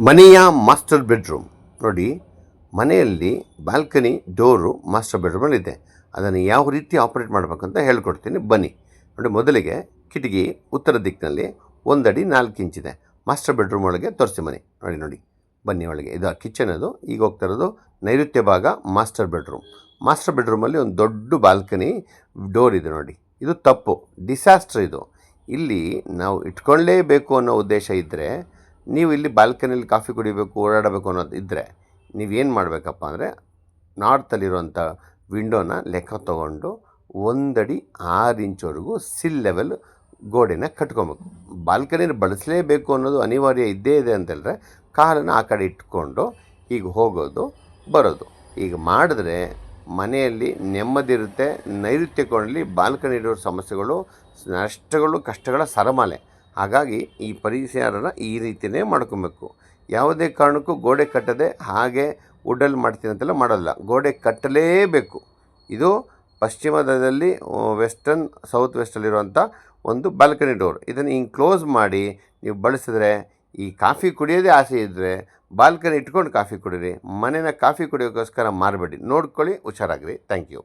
ಮನೆಯ master bedroom. ನೋಡಿ, ಮನೆಯಲ್ಲಿ ಬಾಲ್ಕನಿ, ಡೋರು, ಮಾಸ್ಟರ್ ಬೆಡ್ರೂಮಲ್ಲಿದೆ. ಅದನ್ನು ಯಾವ ರೀತಿ ಆಪರೇಟ್ ಮಾಡಬೇಕಂತ ಹೇಳ್ಕೊಡ್ತೀನಿ. ಬನ್ನಿ. ನೋಡಿ, ಮೊದಲಿಗೆ ಕಿಟಕಿ ಉತ್ತರ ದಿಕ್ಕಿನಲ್ಲಿ ಒಂದಡಿ ನಾಲ್ಕು ಇಂಚಿದೆ ಮಾಸ್ಟರ್ ಬೆಡ್ರೂಮ್ ಒಳಗೆ ತೋರಿಸಿ ಮನೆ. ನೋಡಿ ನೋಡಿ. ಬನ್ನಿ ಒಳಗೆ. ಇದು ಕಿಚನ್ ಅದು. ಈಗ ಹೋಗ್ತಾ ಇರೋದು ನೈಋತ್ಯ ಭಾಗ ಮಾಸ್ಟರ್ ಬೆಡ್ರೂಮ್. ಮಾಸ್ಟರ್ ಬೆಡ್ರೂಮಲ್ಲಿ ಒಂದು ದೊಡ್ಡ ಬಾಲ್ಕನಿ ಡೋರ್ ಇದೆ ನೋಡಿ. ಇದು ತಪ್ಪು. ಡಿಸಾಸ್ಟ್ರ್ ಇದು. ಇಲ್ಲಿ ನಾವು ಇಟ್ಕೊಳ್ಳೇಬೇಕು ಅನ್ನೋ ಉದ್ದೇಶ ಇದ್ದರೆ ನೀವು ಇಲ್ಲಿ ಬಾಲ್ಕನಿಯಲ್ಲಿ ಕಾಫಿ ಕುಡಿಬೇಕು, ಓಡಾಡಬೇಕು ಅನ್ನೋದು ಇದ್ದರೆ ನೀವೇನು ಮಾಡಬೇಕಪ್ಪ ಅಂದರೆ ನಾರ್ತಲ್ಲಿರುವಂಥ ವಿಂಡೋನ ಲೆಕ್ಕ ತೊಗೊಂಡು ಒಂದಡಿ ಆರು ಇಂಚ್ವರೆಗೂ ಸಿಲ್ ಲೆವೆಲ್ ಗೋಡೆನ ಕಟ್ಕೊಬೇಕು. ಬಾಲ್ಕನಿನ ಬಳಸಲೇಬೇಕು ಅನ್ನೋದು ಅನಿವಾರ್ಯ ಇದ್ದೇ ಇದೆ ಅಂತೇಳಿದ್ರೆ ಕಾಲನ್ನು ಆ ಕಡೆ ಇಟ್ಕೊಂಡು ಈಗ ಹೋಗೋದು, ಬರೋದು. ಈಗ ಮಾಡಿದ್ರೆ ಮನೆಯಲ್ಲಿ ನೆಮ್ಮದಿ ಇರುತ್ತೆ ನೈಋತ್ಯ ಕೋಣಲ್ಲಿ ಬಾಲ್ಕನಿ ಇರೋ ಸಮಸ್ಯೆಗಳು, ನಷ್ಟಗಳು, ಕಷ್ಟಗಳ ಸರಮಾಲೆ. ಹಾಗಾಗಿ ಈ ಪರಿಸರನ ಈ ರೀತಿಯೇ ಮಾಡ್ಕೊಬೇಕು. ಯಾವುದೇ ಕಾರಣಕ್ಕೂ ಗೋಡೆ ಕಟ್ಟದೆ ಹಾಗೆ ವುಡ್ಡಲ್ಲಿ ಮಾಡ್ತೀನಿ ಅಂತೆಲ್ಲ ಮಾಡೋಲ್ಲ. ಗೋಡೆ ಕಟ್ಟಲೇಬೇಕು. ಇದು ಪಶ್ಚಿಮದಲ್ಲಿ ವೆಸ್ಟರ್ನ್, ಸೌತ್ ವೆಸ್ಟಲ್ಲಿರುವಂಥ ಒಂದು ಬಾಲ್ಕನಿ ಡೋರ್. ಇದನ್ನು ಹಿಂಗೆ ಕ್ಲೋಸ್ ಮಾಡಿ ನೀವು ಬಳಸಿದ್ರೆ ಈ ಕಾಫಿ ಕುಡಿಯೋದೇ ಆಸೆ ಇದ್ದರೆ ಬಾಲ್ಕನಿ ಇಟ್ಕೊಂಡು ಕಾಫಿ ಕುಡೀರಿ. ಮನೇನ ಕಾಫಿ ಕುಡಿಯೋಕ್ಕೋಸ್ಕರ ಮಾರಬೇಡಿ. ನೋಡ್ಕೊಳ್ಳಿ, ಹುಷಾರಾಗಿರಿ. Thank you.